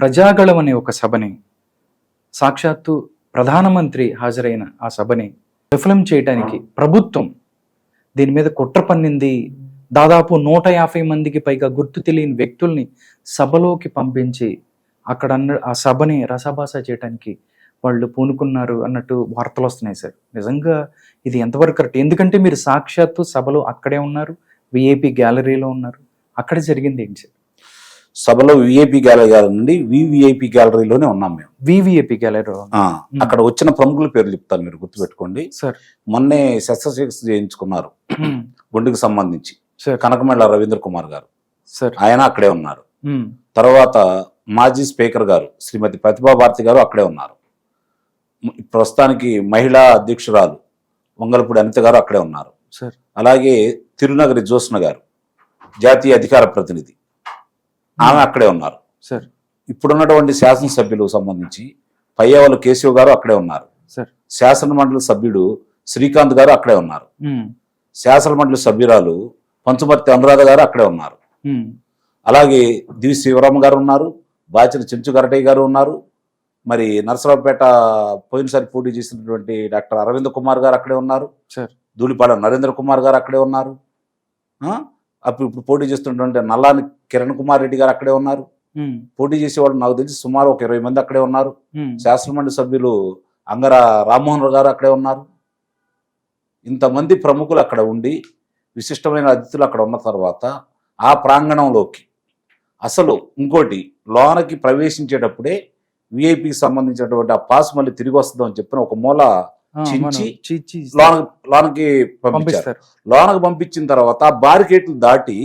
ప్రజాగళం అనే ఒక సభని సాక్షాత్తు ప్రధానమంత్రి హాజరైన ఆ సభని విఫలం చేయడానికి ప్రభుత్వం దీని మీద కుట్ర పన్నింది. దాదాపు నూట యాభై మందికి పైగా గుర్తు తెలియని వ్యక్తుల్ని సభలోకి పంపించి అక్కడ అన్న ఆ సభని రసాభాస చేయడానికి వాళ్ళు పూనుకున్నారు అన్నట్టు వార్తలు వస్తున్నాయి సార్. నిజంగా ఇది ఎంతవరకు కరెక్ట్? ఎందుకంటే మీరు సాక్షాత్తు సభలో అక్కడే ఉన్నారు విఐపి గ్యాలరీలో ఉన్నారు. అక్కడ జరిగింది ఏంటి సార్? సభలో విఐపి గ్యాలరీ నుండి వివిఐపి గ్యాలరీలోనే ఉన్నాం మేము. వివిఐపి గ్యాలరీ అక్కడ వచ్చిన ప్రముఖుల పేర్లు చెప్తాను మీరు గుర్తుపెట్టుకోండి. సార్. మొన్నే శస్త్రచికిత్స చేయించుకున్నారు. గుండెకి సంబంధించి. సార్. కనకమేళ రవీంద్ర కుమార్ గారు. సార్. ఆయన అక్కడే ఉన్నారు. తర్వాత మాజీ స్పీకర్ గారు శ్రీమతి ప్రతిభా భారతి గారు అక్కడే ఉన్నారు. ప్రస్తుతానికి మహిళా అధ్యక్షురాలు వంగలపూడి అనిత గారు అక్కడే ఉన్నారు. సార్. అలాగే తిరునగరి జ్యోత్స్న గారు జాతీయ అధికార ప్రతినిధి. ఆమె అక్కడే ఉన్నారు. సార్. ఇప్పుడున్నటువంటి శాసనసభ్యులు సంబంధించి పయ్యావల కేశవ్ గారు అక్కడే ఉన్నారు. సార్. శాసన మండలి సభ్యుడు శ్రీకాంత్ గారు అక్కడే ఉన్నారు. శాసన మండలి సభ్యురాలు పంచమర్తి అనురాధ గారు అక్కడే ఉన్నారు. అలాగే దివి శివరామ గారు ఉన్నారు బాచిన చెంచు గరటయ్య గారు ఉన్నారు మరి నరసరావుపేట పోయినసారి పోటీ చేసినటువంటి డాక్టర్ అరవింద్ కుమార్ గారు అక్కడే ఉన్నారు. సార్. ధూళిపాడ నరేంద్ర కుమార్ గారు అక్కడే ఉన్నారు? అప్పుడు ఇప్పుడు పోటీ చేస్తున్నటువంటి నల్లాని కిరణ్ కుమార్ రెడ్డి గారు అక్కడే ఉన్నారు. పోటీ చేసేవాళ్ళు నాకు తెలిసి సుమారు ఒక ఇరవై మంది అక్కడే ఉన్నారు. శాసనమండలి సభ్యులు అంగర రామ్మోహన్ గారు అక్కడే ఉన్నారు. ఇంతమంది ప్రముఖులు అక్కడ ఉండి విశిష్టమైన అతిథులు అక్కడ ఉన్న తర్వాత ఆ ప్రాంగణంలోకి అసలు ఇంకోటి లోనకి ప్రవేశించేటప్పుడే విఐపికి సంబంధించినటువంటి ఆ పాస్ మళ్ళీ తిరిగి వస్తుందని చెప్పిన ఒక మూల చించి లోన లోనకి పంపించారు. పంపిస్తారు. లోనకు పంపించిన తర్వాత బారికేట్లు దాటి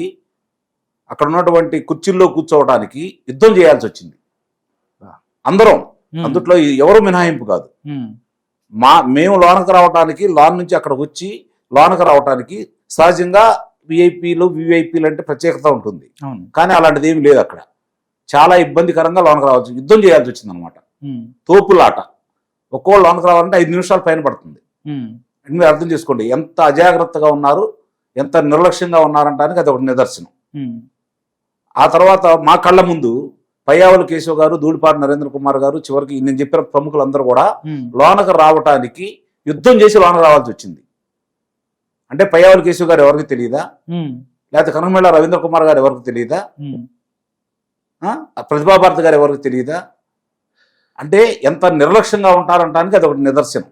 అక్కడ ఉన్నటువంటి కుర్చీల్లో కూర్చోవడానికి యుద్ధం చేయాల్సి వచ్చింది. అందరం. అందుట్లో ఎవరు మినహాయింపు కాదు. మా మేము లోనకు రావడానికి లోన్ నుంచి అక్కడికి వచ్చి లోనకు రావడానికి సహజంగా విఐపీలు విఐపీలు అంటే ప్రత్యేకత ఉంటుంది. కానీ అలాంటిది ఏమి లేదు అక్కడ. చాలా ఇబ్బందికరంగా లోనకు రావచ్చు యుద్ధం చేయాల్సి వచ్చింది అనమాట తోపులాట. ఒక్కోళ్ళు లోనకు రావాలంటే ఐదు నిమిషాల పైన పడుతుంది. మీరు అర్థం చేసుకోండి. ఎంత అజాగ్రత్తగా ఉన్నారు ఎంత నిర్లక్ష్యంగా ఉన్నారంటానికి అది ఒక నిదర్శనం. ఆ తర్వాత మా కళ్ళ ముందు పయ్యావుల కేశవ్ గారు ధూళిపాటి నరేంద్ర కుమార్ గారు చివరికి నేను చెప్పిన ప్రముఖులందరూ కూడా లోనకు రావటానికి యుద్ధం చేసి లోనకు రావాల్సి వచ్చింది. అంటే పయ్యావుల కేశవ్ గారు ఎవరికి తెలియదా? లేకపోతే కనకమేళ రవీంద్ర కుమార్ గారు ఎవరికి తెలియదా? ఉమ్, ఆ? ప్రతిభా భారతి గారు ఎవరికి తెలియదా? అంటే ఎంత నిర్లక్ష్యంగా ఉంటారంటానికి అది ఒకటి నిదర్శనం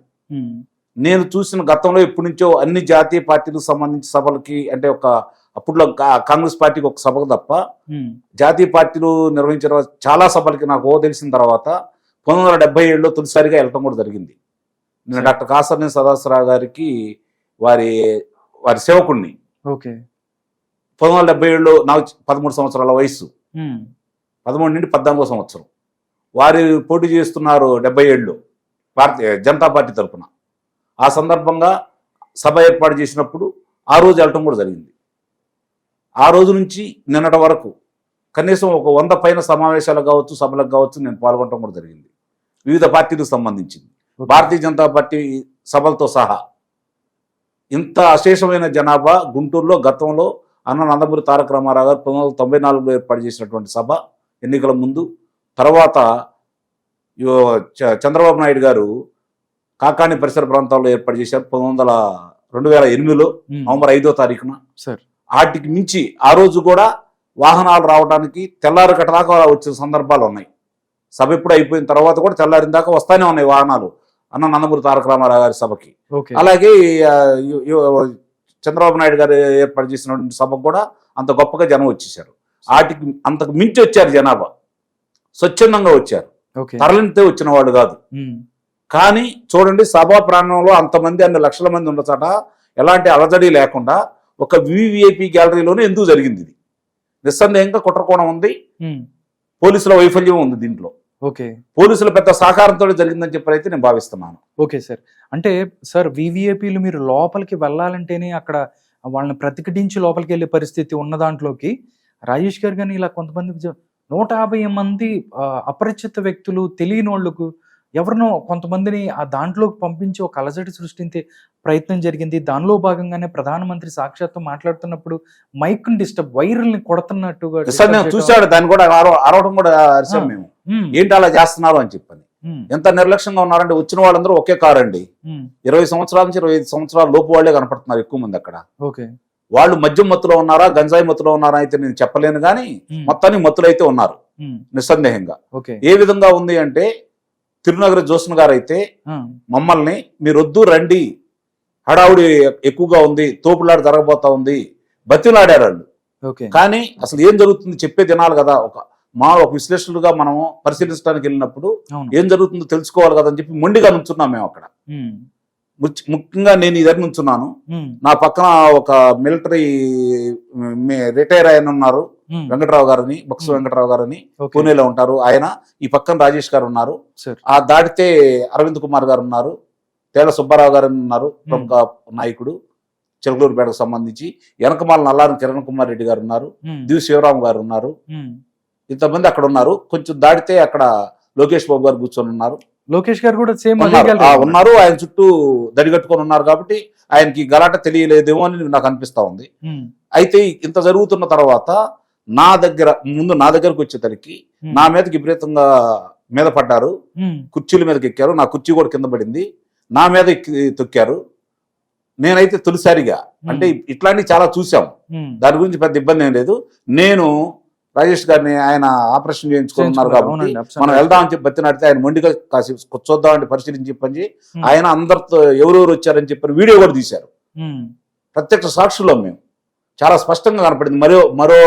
నేను చూసిన గతంలో ఎప్పటి నుంచో అన్ని జాతీయ పార్టీలకు సంబంధించి సభలకి అంటే ఒక అప్పుడులో కా- కాంగ్రెస్ పార్టీకి ఒక సభకు తప్ప జాతీయ పార్టీలు నిర్వహించిన చాలా సభలకి నాకు ఓ తెలిసిన తర్వాత పంతొమ్మిది వందల డెబ్బై ఏడులో తొలిసారిగా వెళ్ళటం కూడా జరిగింది. నేను. డాక్టర్ కాసర్ని సదాశివరావు గారికి వారి వారి సేవకుణ్ణి. ఓకే. పంతొమ్మిది వందల డెబ్బై ఏడులో నాకు పదమూడు సంవత్సరాల వయసు పదమూడు నుండి పద్నాలుగో సంవత్సరం. వారు పోటీ చేస్తున్నారు డెబ్బై ఏడులో భారతీయ జనతా పార్టీ తరఫున ఆ సందర్భంగా సభ ఏర్పాటు చేసినప్పుడు ఆ రోజు వెళ్ళటం కూడా జరిగింది. ఆ రోజు నుంచి నిన్నటి వరకు కనీసం ఒక వంద పైన సమావేశాలకు కావచ్చు సభలకు కావచ్చు నేను పాల్గొనడం కూడా జరిగింది. వివిధ పార్టీలకు సంబంధించింది. భారతీయ జనతా పార్టీ సభలతో సహా ఇంత అశేషమైన జనాభా గుంటూరులో గతంలో అన్న నందమూరి తారక రామారావు గారు పంతొమ్మిది వందల తొంభై నాలుగులో ఏర్పాటు చేసినటువంటి సభ ఎన్నికల ముందు తర్వాత చంద్రబాబు నాయుడు గారు కాకాని పరిసర ప్రాంతాల్లో ఏర్పాటు చేశారు పంతొమ్మిది వందల రెండు వేల ఎనిమిదిలో నవంబర్ ఐదో తారీఖున. సార్. వాటికి మించి ఆ రోజు కూడా వాహనాలు రావడానికి తెల్లారి దాకా వచ్చిన సందర్భాలు ఉన్నాయి. సభ ఎప్పుడు అయిపోయిన తర్వాత కూడా తెల్లారిన దాకా వస్తానే ఉన్నాయి వాహనాలు అన్న నందమూరి తారక రామారావు గారి సభకి అలాగే చంద్రబాబు నాయుడు గారు ఏర్పాటు చేసినటువంటి సభకు కూడా అంత గొప్పగా జనం వచ్చేసారు వాటికి అంతకు మించి వచ్చారు జనాభా. స్వచ్ఛందంగా వచ్చారు. ఓకే. తరలింతే వచ్చిన వాళ్ళు కాదు కానీ చూడండి సభా ప్రాంగణంలో అంతమంది అన్ని లక్షల మంది ఉండచట ఎలాంటి అలజడి లేకుండా ఒక వివిఐపి గ్యాలరీలోనే ఎందుకు జరిగింది ఇది? నిస్సందేహంగా కుట్రకోణం ఉంది. పోలీసుల వైఫల్యం ఉంది దీంట్లో. ఓకే. పోలీసుల పెద్ద సహకారంతో జరిగిందని చెప్పి నేను భావిస్తున్నాను. Okay sir. అంటే సార్ వివిఐపీలు మీరు లోపలికి వెళ్ళాలంటేనే అక్కడ వాళ్ళని ప్రతిఘటించి లోపలికి వెళ్ళే పరిస్థితి ఉన్న దాంట్లోకి రాజేష్ గారు కానీ ఇలా కొంతమంది నూట యాభై మంది అపరిచిత వ్యక్తులు తెలియని వాళ్ళకు ఎవరినో కొంతమందిని ఆ దాంట్లోకి పంపించి ఒక అలజడి సృష్టించే ప్రయత్నం జరిగింది. దానిలో భాగంగానే ప్రధానమంత్రి సాక్షాత్తు మాట్లాడుతున్నప్పుడు మైక్ డిస్టర్బ్ వైరల్ని కొడుతున్నట్టుగా చూశాడు దాన్ని కూడా అరవ- అరవడం కూడా అరిసాం. మేము. ఏంటి అలా చేస్తున్నారు అని చెప్పని. ఉమ్, ఎంత నిర్లక్ష్యంగా ఉన్నారంటే వచ్చిన వాళ్ళందరూ ఒకే కారు అండి ఇరవై సంవత్సరాల నుంచి ఇరవై ఐదు సంవత్సరాల లోపు వాళ్ళే కనపడుతున్నారు ఎక్కువ మంది అక్కడ. ఓకే. వాళ్ళు మద్యం మత్తులో ఉన్నారా గంజాయి మత్తులో ఉన్నారా అయితే నేను చెప్పలేను కానీ ఉమ్, మొత్తానికి మత్తులు అయితే ఉన్నారు. నిస్సందేహంగా. ఏ విధంగా ఉంది అంటే తిరునగరి జోస్న్ గారు అయితే మమ్మల్ని మీరు వద్దు రండి హడావుడి ఎక్కువగా ఉంది తోపులాట జరగబోతా ఉంది బతిలాడారు వాళ్ళు. కానీ అసలు ఏం జరుగుతుంది చెప్పే తినాలి కదా ఒక మా ఒక విశ్లేషకులుగా మనం పరిశీలించడానికి వెళ్ళినప్పుడు ఏం జరుగుతుందో తెలుసుకోవాలి కదా అని చెప్పి మొండిగా నుంచున్నాం మేము అక్కడ. ముఖ్యంగా నేను ఇద్దరు నుంచున్నాను. ఉమ్, నా పక్కన ఒక మిలిటరీ రిటైర్ ఆయన ఉన్నారు. వెంకటరావు గారని బక్సు. వెంకటరావు గారని పూణేలో ఉంటారు. ఆయన ఈ పక్కన రాజేష్ గారు ఉన్నారు. ఆ దాటితే అరవింద్ కుమార్ గారు ఉన్నారు. తేళ్ళ సుబ్బారావు గారు ఉన్నారు ప్రముఖ నాయకుడు. చిలకలూరుపేటకు సంబంధించి వెనకమాల నల్లారం కిరణ్ కుమార్ రెడ్డి గారు ఉన్నారు. దివి శివరాం గారు ఉన్నారు. ఇంతమంది అక్కడ ఉన్నారు. కొంచెం దాటితే అక్కడ లోకేష్ బాబు గారు కూర్చొని ఉన్నారు. లోకేష్ గారు కూడా సేమ్ ఉన్నారు. ఆయన చుట్టూ దడిగట్టుకొని ఉన్నారు కాబట్టి ఆయనకి గలాట తెలియలేదేమో అని నాకు అనిపిస్తా ఉంది. అయితే ఇంత జరుగుతున్న తర్వాత నా దగ్గర ముందు నా దగ్గరకు వచ్చేసరికి నా మీదకి విపరీతంగా మీద పడ్డారు. కుర్చీల మీదకి ఎక్కారు. నా కుర్చీ కూడా కింద పడింది. నా మీద తొక్కారు. నేనైతే తొలిసారిగా అంటే ఇట్లాంటివి చాలా చూసాం దాని గురించి పెద్ద ఇబ్బంది ఏం లేదు. నేను రాజేష్ గారిని ఆయన ఆపరేషన్ చేయించుకున్నారు. కాబట్టి మనం. వెళ్దామని చెప్పి బతినాడితే ఆయన మొండిగా కాసి కూర్చోద్దామని పరిశీలించి చెప్పని ఆయన అందరితో ఎవరెవరు వచ్చారని చెప్పి వీడియో కూడా తీశారు. ప్రత్యక్ష సాక్షులం మేము. చాలా స్పష్టంగా కనపడింది. మరో మరో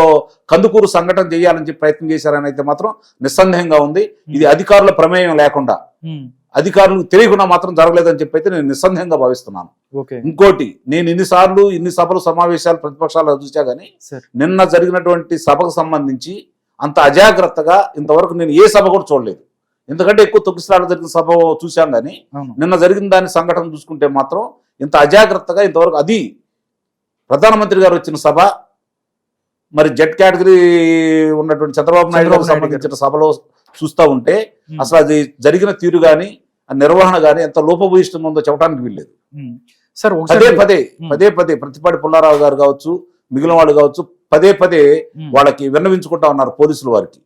కందుకూరు సంఘటన చేయాలని చెప్పి ప్రయత్నం చేశారని అయితే మాత్రం నిస్సందేహంగా ఉంది. ఇది అధికారుల ప్రమేయం లేకుండా. అధికారులకు తెలియకుండా మాత్రం జరగలేదని చెప్పి అయితే నేను నిస్సందేహంగా భావిస్తున్నాను. ఇంకోటి నేను ఇన్నిసార్లు ఇన్ని సభలు సమావేశాలు ప్రతిపక్షాలు చూసా కానీ నిన్న జరిగినటువంటి సభకు సంబంధించి అంత అజాగ్రత్తగా ఇంతవరకు నేను ఏ సభ కూడా చూడలేదు. ఎందుకంటే ఎక్కువ తొక్కిసలాట జరిగిన సభ చూశాం కానీ నిన్న జరిగిన దాని సంఘటన చూసుకుంటే మాత్రం ఇంత అజాగ్రత్తగా ఇంతవరకు అది ప్రధానమంత్రి గారు వచ్చిన సభ మరి జెడ్ కేటగిరీ ఉన్నటువంటి చంద్రబాబు నాయుడు గారికి సంబంధించిన సభలో చూస్తూ ఉంటే అసలు అది జరిగిన తీరు గాని ఆ నిర్వహణ గాని ఎంత లోపభూయిష్టంగా ఉందో చెప్పడానికి వీల్లేదు. సార్ పదే పదే. పదే పదే ప్రతిపాటి పుల్లారావు గారు కావచ్చు మిగిలిన వాళ్ళు కావచ్చు పదే పదే వాళ్ళకి విన్నవించుకుంటా ఉన్నారు పోలీసులు వారికి.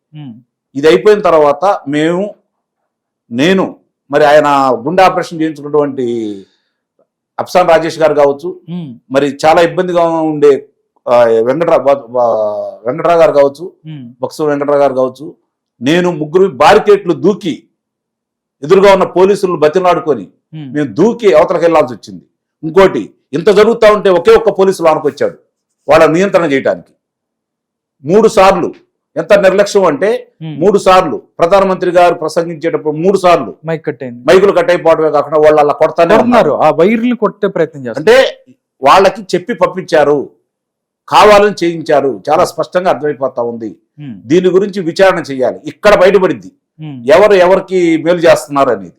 ఇది అయిపోయిన తర్వాత మేము నేను మరి ఆయన గుండె ఆపరేషన్ చేయించుకున్నటువంటి అప్సాన్ రాజేష్ గారు కావచ్చు మరి చాలా ఇబ్బందిగా ఉండే వెంకటరా వెంకటరావు గారు కావచ్చు బక్సు వెంకటరావు గారు కావచ్చు నేను ముగ్గురు బారికేట్లు దూకి ఎదురుగా ఉన్న పోలీసులను బతిలాడుకొని మేము. దూకి అవతలకి వెళ్ళాల్సి వచ్చింది. ఇంకోటి ఇంత జరుగుతూ ఉంటే ఒకే ఒక్క పోలీసు లోనికి వచ్చాడు వాళ్ళ నియంత్రణ చేయడానికి మూడు సార్లు ఎంత నిర్లక్ష్యం అంటే. మూడు సార్లు ప్రధానమంత్రి గారు ప్రసంగించేటప్పుడు మూడు సార్లు మైక్ కట్ అయింది. మైకులు కట్ అయిపోవడమే కాకుండా వాళ్ళు అలా కొడతానే ఉన్నారు. ఆ వైర్లు కొట్టే ప్రయత్నం చేస్తారు అంటే వాళ్ళకి చెప్పి పంపించారు కావాలని చేయించారు చాలా స్పష్టంగా అర్థమైపోతా ఉంది. దీని గురించి విచారణ చేయాలి ఇక్కడ బయటపడింది ఎవరు ఎవరికి మేలు చేస్తున్నారు అనేది.